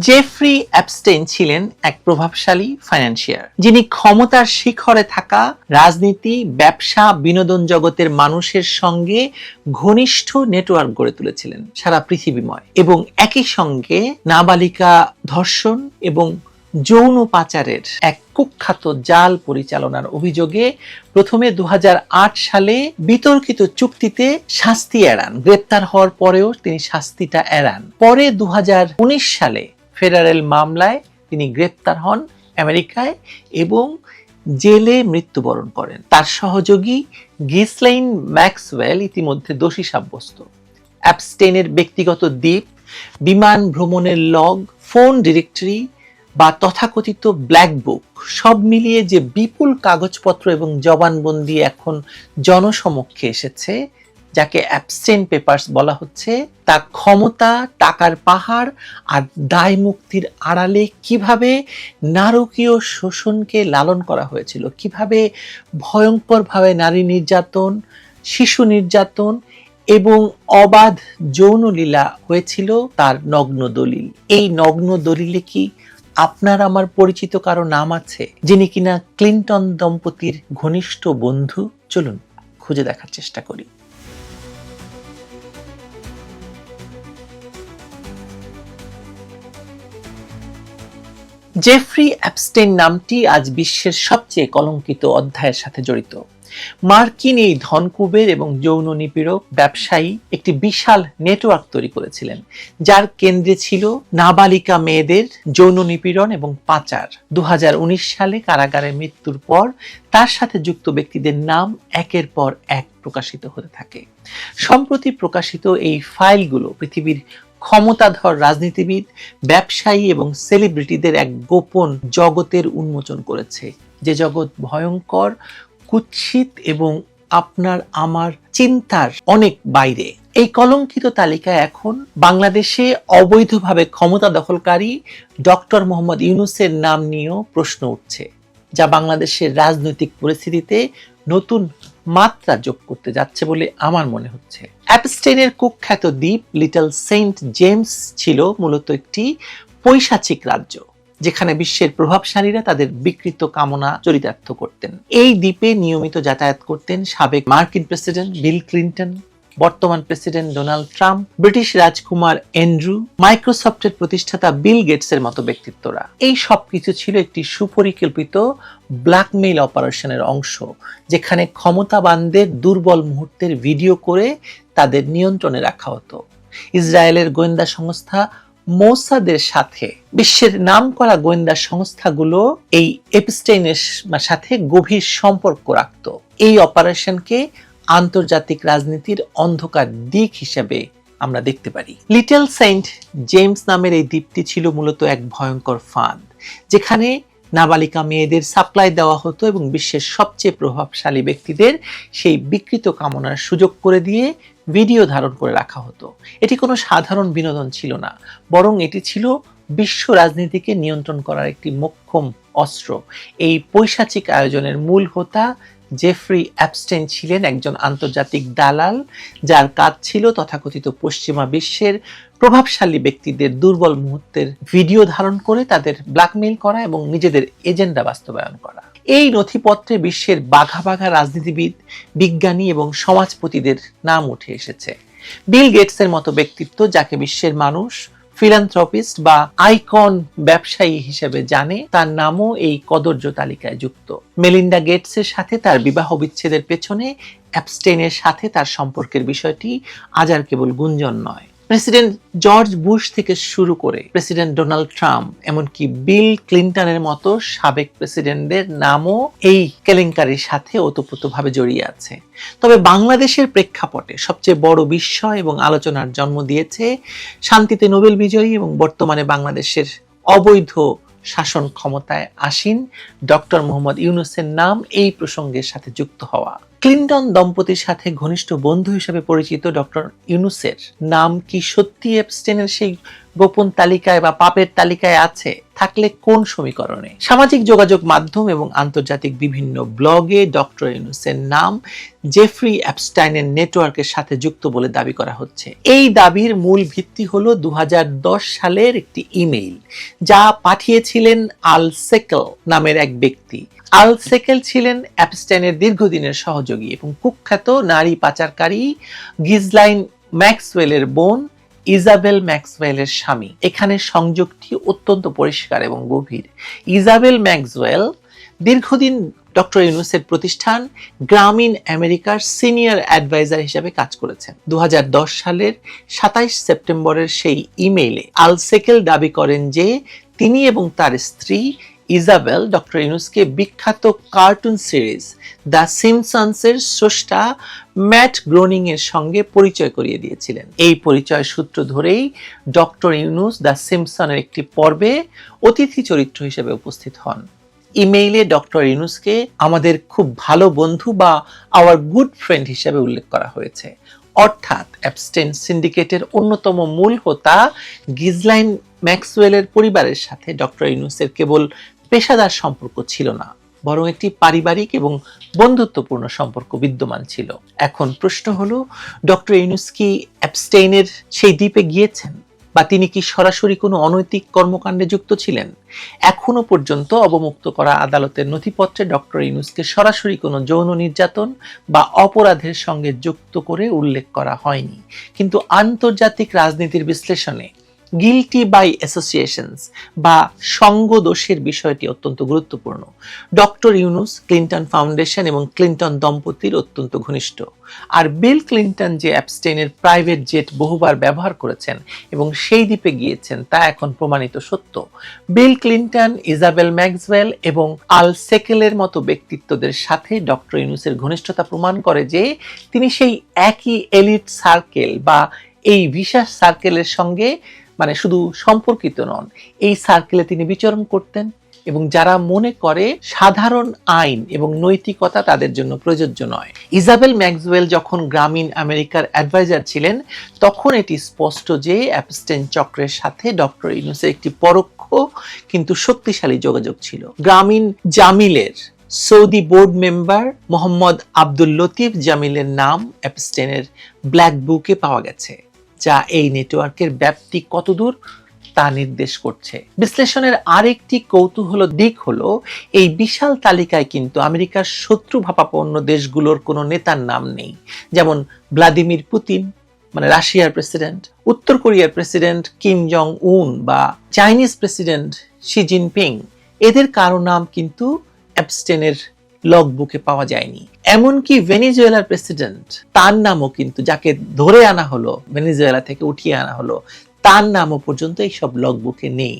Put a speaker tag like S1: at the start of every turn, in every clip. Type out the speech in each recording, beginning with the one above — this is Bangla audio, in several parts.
S1: জেফ্রি অ্যাপস্টেইন ছিলেন এক প্রভাবশালী ফাইন্যান্সিয়ার যিনি ক্ষমতার শিখরে থাকা রাজনীতি, ব্যবসা, বিনোদন জগতের মানুষের সঙ্গে ঘনিষ্ঠ নেটওয়ার্ক গড়ে তুলেছিলেন সারা পৃথিবীময় এবং একই সঙ্গে নাবালিকা ধর্ষণ এবং যৌন পাচারের এক কুখ্যাত জাল পরিচালনার অভিযোগে প্রথমে দু হাজার আট সালে বিতর্কিত চুক্তিতে শাস্তি এড়ান। গ্রেপ্তার হওয়ার পরেও তিনি শাস্তিটা এড়ান। পরে দু হাজার উনিশ সালে ফেডারেল মামলায় তিনি গ্রেপ্তার হন আমেরিকায় এবং জেলে মৃত্যুবরণ করেন। তার সহযোগী গিসলাইন ম্যাক্সওয়েল ইতিমধ্যে দোষী সাব্যস্ত। অ্যাপস্টেনের ব্যক্তিগত দ্বীপ, বিমান ভ্রমণের লগ ফোন ডিরেক্টরি বা তথাকথিত ব্ল্যাক বুক সব মিলিয়ে যে বিপুল কাগজপত্র এবং জবানবন্দি এখন জনসমক্ষে এসেছে যাকে অ্যাবসেন্ট পেপার্স বলা হচ্ছে তা ক্ষমতা, টাকার পাহাড় আর দায় মুক্তির আড়ালে কীভাবে নারকীয় শোষণকে লালন করা হয়েছিল, কীভাবে ভয়ঙ্করভাবে নারী নির্যাতন, শিশু নির্যাতন এবং অবাধ যৌনলীলা হয়েছিল তার নগ্ন দলিল। এই নগ্ন দলিলে কি আপনার আমার পরিচিত কারও নাম আছে, যিনি কিনা ক্লিন্টন দম্পতির ঘনিষ্ঠ বন্ধু? চলুন, খুঁজে দেখার চেষ্টা করি। জেফ্রি অ্যাপস্টেন নামটি আজ বিশ্বের সবচেয়ে কলঙ্কিত অধ্যায়ের সাথে জড়িত। মার্কিন এই ধনকুবের এবং যৌন নিপীড়ক ব্যবসায়ী একটি বিশাল নেটওয়ার্ক তৈরি করেছিলেন, যার কেন্দ্রে ছিল নাবালিকা মেয়েদের যৌন নিপীড়ন এবং পাচার। দু হাজার উনিশ সালে কারাগারে মৃত্যুর পর তার সাথে যুক্ত ব্যক্তিদের নাম একের পর এক প্রকাশিত হতে থাকে। সম্প্রতি প্রকাশিত এই ফাইলগুলো পৃথিবীর ক্ষমতাধর রাজনীতিবিদ, ব্যবসায়ী এবং সেলিব্রিটিদের এক গোপন জগতের উন্মোচন করেছে। যে জগৎ ভয়ঙ্কর, কুৎসিত এবং আপনার আমার চিন্তার অনেক বাইরে। এই কলঙ্কিত তালিকায় এখন বাংলাদেশে অবৈধভাবে ক্ষমতা দখলকারী ডক্টর মোহাম্মদ ইউনুসের নাম নিয়েও প্রশ্ন উঠছে, যা বাংলাদেশের রাজনৈতিক পরিস্থিতিতে নতুন মাত্রা যোগ করতে যাচ্ছে বলে আমার মনে হচ্ছে। অ্যাপস্টেনের কুখ্যাত দ্বীপ লিটল সেন্ট জেমস ছিল মূলত একটি পৈশাচিক রাজ্য, যেখানে বিশ্বের প্রভাবশালীরা তাদের বিকৃত কামনা চরিতার্থ করতেন। এই দ্বীপে নিয়মিত যাতায়াত করতেন সাবেক মার্কিন প্রেসিডেন্ট বিল ক্লিন্টন। বর্তমান প্রেসিডেন্ট ডোনাল্ড ট্রাম্প, ব্রিটিশ রাজকুমার এন্ড্রু, মাইক্রোসফটের প্রতিষ্ঠাতা বিল গেটসের মতো ব্যক্তিত্বরা। এই সবকিছু ছিল একটি সুপরিকল্পিত ব্ল্যাকমেইল অপারেশনের অংশ, যেখানে ক্ষমতাবানদের দুর্বল মুহূর্তের ভিডিও করে তাদের নিয়ন্ত্রণে রাখা হতো। ইসরায়েলের গোয়েন্দা সংস্থা মোসাদের সাথে, বিশ্বের নামকরা গোয়েন্দা সংস্থাগুলো এই এপস্টেইনের সাথে গভীর সম্পর্ক রাখত। এই অপারেশনকে আন্তর্জাতিক রাজনীতির অন্ধকার দিক হিসেবে আমরা দেখতে পারি। লিটল সেন্ট জেমস নামের এই দ্বীপটি ছিল মূলত এক ভয়ঙ্কর ফাঁদ, যেখানে নাবালিকা মেয়েদের সাপ্লাই দেওয়া হতো এবং বিশ্বের সবচেয়ে প্রভাবশালী ব্যক্তিদের সেই বিকৃত কামনার সুযোগ করে দিয়ে ভিডিও ধারণ করে রাখা হতো। এটি কোনো সাধারণ বিনোদন ছিল না, বরং এটি ছিল বিশ্ব রাজনীতিকে নিয়ন্ত্রণ করার একটি মোক্ষম অস্ত্র। এই পৈশাচিক আয়োজনের মূল হোতা জেফ্রি অ্যাপস্টেন ছিলেন একজন আন্তর্জাতিক দালাল যার কাজ ছিল তথাকথিত পশ্চিমা বিশ্বের প্রভাবশালী ব্যক্তিদের দুর্বল মুহূর্তের ভিডিও ধারণ করে তাদের ব্ল্যাকমেইল করা এবং নিজেদের এজেন্ডা বাস্তবায়ন করা। এই নথিপত্রে বিশ্বের বাঘা বাঘা রাজনীতিবিদ, বিজ্ঞানী এবং সমাজপতিদের নাম উঠে এসেছে। বিল গেটসের মতো ব্যক্তিত্ব যাকে বিশ্বের মানুষ ফিলান্থ্রপিস্ট বা আইকন ব্যবসায়ী হিসেবে জানে তার নামও এই কদর্য তালিকায় যুক্ত। মেলিন্ডা গেটসের সাথে তার বিবাহ বিচ্ছেদের পেছনে অ্যাপস্টেনের সাথে তার সম্পর্কের বিষয়টি আজ আর কেবল গুঞ্জন নয়। প্রেসিডেন্ট জর্জ বুশ থেকে শুরু করে প্রেসিডেন্ট ডোনাল্ড ট্রাম্প, এমনকি বিল ক্লিন্টনের মতো সাবেক প্রেসিডেন্টদের নামও এই কেলেঙ্কারির সাথে ওতপ্রোতভাবে জড়িয়ে আছে। তবে বাংলাদেশের প্রেক্ষাপটে সবচেয়ে বড় বিস্ময় এবং আলোচনার জন্ম দিয়েছে শান্তিতে নোবেল বিজয়ী এবং বর্তমানে বাংলাদেশের অবৈধ শাসন ক্ষমতায় আসীন ডক্টর মোহাম্মদ ইউনুসের নাম এই প্রসঙ্গের সাথে যুক্ত হওয়া। ক্লিন্টন দম্পতির সাথে ঘনিষ্ঠ বন্ধু হিসেবে পরিচিত ডক্টর ইউনুসের নাম কি সত্যি এপস্টেনের সেই গোপন তালিকায় বা পাপের তালিকায় আছে, থাকলে কোন সমীকরণে? সামাজিক যোগাযোগ মাধ্যম এবং আন্তর্জাতিক বিভিন্ন ব্লগে ডক্টর ইউনুসের নাম জেফ্রি অ্যাপস্টাইনের নেটওয়ার্কের সাথে যুক্ত বলে দাবি করা হচ্ছে। এই দাবির মূল ভিত্তি হলো দু সালের একটি ইমেইল, যা পাঠিয়েছিলেন আল সেকেল নামের এক ব্যক্তি। আল সেকেল ছিলেন অ্যাপস্টাইনের দীর্ঘদিনের সহযোগী এবং কুখ্যাত নারী পাচারকারী গিজলাইন ম্যাক্সওয়েলের বোন ইজাবেল ম্যাক্সওয়েলের স্বামী। এখানে সংযোগটি অত্যন্ত পরিষ্কার এবং গভীর। ইজাবেল ম্যাক্সওয়েল দীর্ঘদিন ডক্টর ইউনুসের প্রতিষ্ঠান গ্রামীণ আমেরিকার সিনিয়র অ্যাডভাইজার হিসেবে কাজ করেছেন। দু হাজার দশ সালের সাতাইশ সেপ্টেম্বরের সেই ইমেইলে আলসেকেল দাবি করেন যে তিনি এবং তার স্ত্রী ইজাবেল, ডক্টর ইউনুসকে বিখ্যাত কার্টুন সিরিজ দ্য সিমসন্সের স্রষ্টা ম্যাট গ্রোনিং এর সঙ্গে পরিচয় করিয়ে দিয়েছিলেন। এই পরিচয় সূত্র ধরেই ডক্টর ইউনুস দ্য সিমসনের একটি পর্বে অতিথি চরিত্র হিসেবে উপস্থিত হন। ইমেইলে ডক্টর ইউনুসকে আমাদের খুব ভালো বন্ধু বা আওয়ার গুড ফ্রেন্ড হিসেবে উল্লেখ করা হয়েছে। অর্থাৎ অ্যাবস্টেন সিন্ডিকেটের অন্যতম মূল হোতা গিজলাইন ম্যাক্সওয়েলের পরিবারের সাথে ডক্টর ইউনুসের কেবল পেশাদার সম্পর্ক ছিল না, বরং একটি পারিবারিক এবং বন্ধুত্বপূর্ণ সম্পর্ক বিদ্যমান ছিল। এখন প্রশ্ন হলো, ডক্টর ইউনুস কি সেই দ্বীপে গিয়েছেন? বা তিনি কি সরাসরি কোনো অনৈতিক কর্মকাণ্ডে যুক্ত ছিলেন? এখনও পর্যন্ত অবমুক্ত করা আদালতের নথিপত্রে ডক্টর ইউনুসকে সরাসরি কোনো যৌন নির্যাতন বা অপরাধের সঙ্গে যুক্ত করে উল্লেখ করা হয়নি। কিন্তু আন্তর্জাতিক রাজনীতির বিশ্লেষণে গিলটি বাই অ্যাসোসিয়েশনস বা সঙ্গ দোষের বিষয়টি অত্যন্ত গুরুত্বপূর্ণ। ডক্টর ইউনুস, ক্লিন্টন ফাউন্ডেশন এবং ক্লিন্টন দম্পতির অত্যন্ত ঘনিষ্ঠ। আর বিল ক্লিন্টন যে অ্যাবস্টেনের প্রাইভেট জেট বহুবার ব্যবহার করেছেন এবং সেই দ্বীপে গিয়েছেন, তা এখন প্রমাণিত সত্য। বিল ক্লিন্টন, ইজাবেল ম্যাক্সওয়েল এবং আল সেকেলের মতো ব্যক্তিত্বদের সাথে ডক্টর ইউনুসের ঘনিষ্ঠতা প্রমাণ করে যে তিনি সেই একই এলিট সার্কেল বা এই বিশেষ সার্কেলের সঙ্গে মানে শুধু সম্পর্কিত নন, এই সার্কেলে তিনি বিচরণ করতেন এবং যারা মনে করে সাধারণ আইন এবং নৈতিকতা তাদের জন্য প্রযোজ্য নয়। ইজাবেল ম্যাক্সওয়েল যখন গ্রামীণ আমেরিকার অ্যাডভাইজার ছিলেন, তখন এটি স্পষ্ট যে অ্যাপস্টেন চক্রের সাথে ডক্টর ইউনুসের একটি পরোক্ষ কিন্তু শক্তিশালী যোগাযোগ ছিল। Grameen জামিলের Saudi board member Mohammad Abdul Latif জামিলের নাম অ্যাপস্টেনের ব্ল্যাক বুকে পাওয়া গেছে। যা এই নেটওয়ার্কের ব্যাপ্তি কতদূর তা নির্দেশ করছে। বিশ্লেষণের আরেকটি কৌতূহল দিক হলো, এই বিশাল তালিকায় কিন্তু আমেরিকার শত্রু ভাপাপন্ন দেশগুলোর কোনো নেতার নাম নেই। যেমন ভ্লাদিমির পুতিন মানে রাশিয়ার প্রেসিডেন্ট, উত্তর কোরিয়ার প্রেসিডেন্ট কিম জং উন বা চাইনিজ প্রেসিডেন্ট শি জিনপিং। এদের কারও নাম কিন্তু অ্যাবস্টেনের লগ বুকে পাওয়া যায়নি। এমনকি ভেনিজুয়েলার প্রেসিডেন্ট তার নামও কিন্তু, যাকে ধরে আনা হলো ভেনিজুয়েলা থেকে উঠিয়ে আনা হলো, তার নামও পর্যন্ত এই সব লগ বুকে নেই।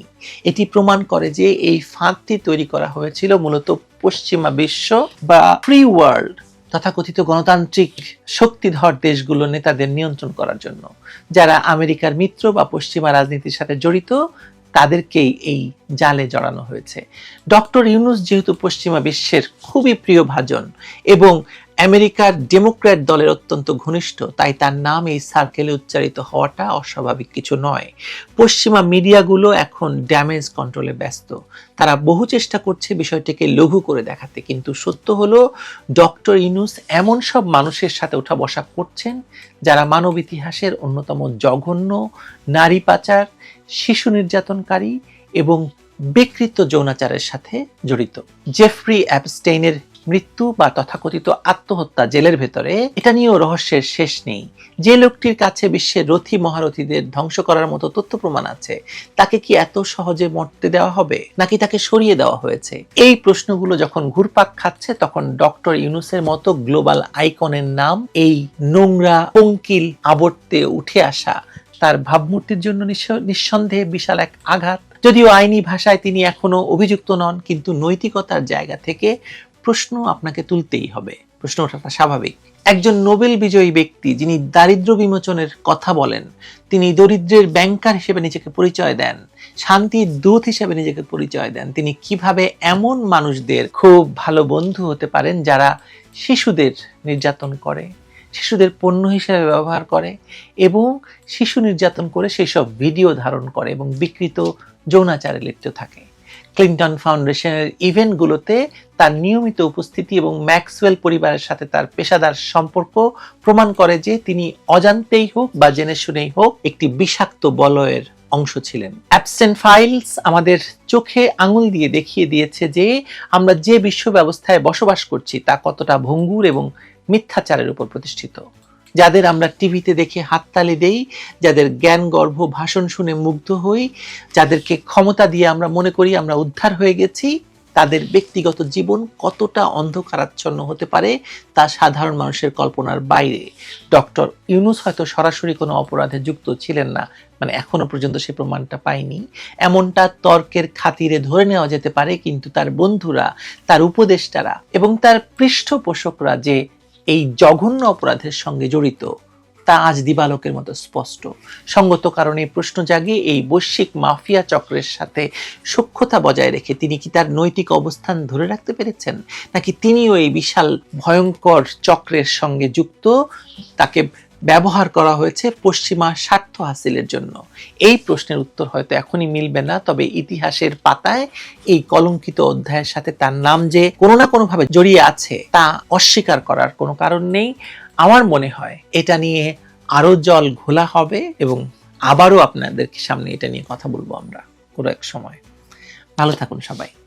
S1: এটি প্রমাণ করে যে এই ফাঁদটি তৈরি করা হয়েছিল মূলত পশ্চিমা বিশ্ব বা ফ্রি ওয়ার্ল্ড তথাকথিত গণতান্ত্রিক শক্তিধর দেশগুলো নেতাদের নিয়ন্ত্রণ করার জন্য, যারা আমেরিকার মিত্র বা পশ্চিমা রাজনীতির সাথে জড়িত তাদেরকেই এই জালে জড়ানো হয়েছে। ডক্টর ইউনুস যেহেতু পশ্চিমা বিশ্বের খুবই প্রিয় ভাজন এবং আমেরিকার ডেমোক্র্যাট দলের অত্যন্ত ঘনিষ্ঠ, তাই তার নাম এই সার্কেলে উচ্চারিত হওয়াটা অস্বাভাবিক কিছু নয়। পশ্চিমা মিডিয়াগুলো এখন ড্যামেজ কন্ট্রোলে ব্যস্ত। তারা বহু চেষ্টা করছে বিষয়টিকে লঘু করে দেখাতে, কিন্তু সত্য হলো, ডক্টর ইউনুস এমন সব মানুষের সাথে ওঠা বসা করছেন, যারা মানব ইতিহাসের অন্যতম জঘন্য নারী পাচার শিশু নির্যাতনকারী এবং বিকৃত যৌনাচারের সাথে জড়িত। জেফ্রি অ্যাপস্টেইনের মৃত্যু বা তথাকথিত আত্মহত্যা জেলের ভেতরে, এটা নিয়েও রহস্যের শেষ নেই। যে লোকটির কাছে বিশ্বের রথী মহারথীদের ধ্বংস করার মতো তথ্য প্রমাণ আছে, তাকে কি এত সহজে মরতে দেওয়া হবে, নাকি তাকে সরিয়ে দেওয়া হয়েছে? এই প্রশ্নগুলো যখন ঘুরপাক খাচ্ছে, তখন ডক্টর ইউনুসের মতো গ্লোবাল আইকনের নাম, এই নোংরা, পঙ্কিল আবর্তে উঠে আসা তার ভাবমূর্তির জন্য নিঃসন্দেহে বিশাল এক আঘাত। যদিও আইনি ভাষায় তিনি এখনও অভিযুক্ত নন, কিন্তু নৈতিকতার জায়গা থেকে প্রশ্ন আপনাকে তুলতেই হবে। প্রশ্ন ওঠাটা স্বাভাবিক। একজন নোবেল বিজয়ী ব্যক্তি যিনি দারিদ্র বিমোচনের কথা বলেন, তিনি দরিদ্রের ব্যাংকার হিসেবে নিজেকে পরিচয় দেন, শান্তির দূত হিসেবে নিজেকে পরিচয় দেন। তিনি কীভাবে এমন মানুষদের খুব ভালো বন্ধু হতে পারেন যারা শিশুদের নির্যাতন করে? শিশুদের পণ্য হিসেবে ব্যবহার করে এবং শিশু নির্যাতন করে সেই সব ভিডিও ধারণ করে এবং বিকৃত যৌনাচারে লিপ্ত থাকে। ক্লিন্টন ফাউন্ডেশনের ইভেন্টগুলোতে তার নিয়মিত উপস্থিতি এবং ম্যাক্সওয়েল পরিবারের সাথে তার পেশাদার সম্পর্ক প্রমাণ করে যে তিনি অজান্তেই হোক বা জেনে শুনেই হোক একটি বিষাক্ত বলয়ের অংশ ছিলেন। অ্যাবসেন্ট ফাইলস আমাদের চোখে আঙুল দিয়ে দেখিয়ে দিয়েছে যে আমরা যে বিশ্ব ব্যবস্থায় বসবাস করছি তা কতটা ভঙ্গুর এবং মিথ্যাচারের উপর প্রতিষ্ঠিত। যাদের আমরা টিভিতে দেখে হাততালি দেই, যাদের জ্ঞান, গর্ভ, ভাষণ শুনে মুগ্ধ হই, যাদেরকে ক্ষমতা দিয়ে আমরা মনে করি আমরা উদ্ধার হয়ে গেছি, তাদের ব্যক্তিগত জীবন কতটা অন্ধকারাচ্ছন্ন হতে পারে তা সাধারণ মানুষের কল্পনার বাইরে। ডক্টর ইউনুস হয়তো সরাসরি কোনো অপরাধে যুক্ত ছিলেন না মানে এখনও পর্যন্ত সে প্রমাণটা পায়নি। এমনটা তর্কের খাতিরে ধরে নেওয়া যেতে পারে, কিন্তু তার বন্ধুরা, তার উপদেষ্টারা এবং তার পৃষ্ঠপোষকরা যে এই জঘন্য অপরাধের সঙ্গে জড়িত। তা আজ দিবালকের মতো স্পষ্ট। সঙ্গত কারণে প্রশ্ন জাগে এই বৈশ্বিক মাফিয়া চক্রের সাথে সূক্ষ্মতা বজায় রেখে তিনি কি তার নৈতিক অবস্থান ধরে রাখতে পেরেছেন? নাকি তিনিও এই বিশাল ভয়ঙ্কর চক্রের সঙ্গে যুক্ত? তাকে ব্যবহার করা হয়েছে পশ্চিমা স্বার্থ হাসিলের জন্য। এই প্রশ্নের উত্তর হয়তো এখনই মিলবে না, তবে ইতিহাসের পাতায় এই কলঙ্কিত অধ্যায়ের সাথে তার নাম যে কোনো না কোনোভাবে জড়িয়ে আছে, তা অস্বীকার করার কোনো কারণ নেই। আমার মনে হয় এটা নিয়ে আরও জল ঘোলা হবে এবং আবারও আপনাদের সামনে এটা নিয়ে কথা বলব আমরা কোনো এক সময়। ভালো থাকুন সবাই।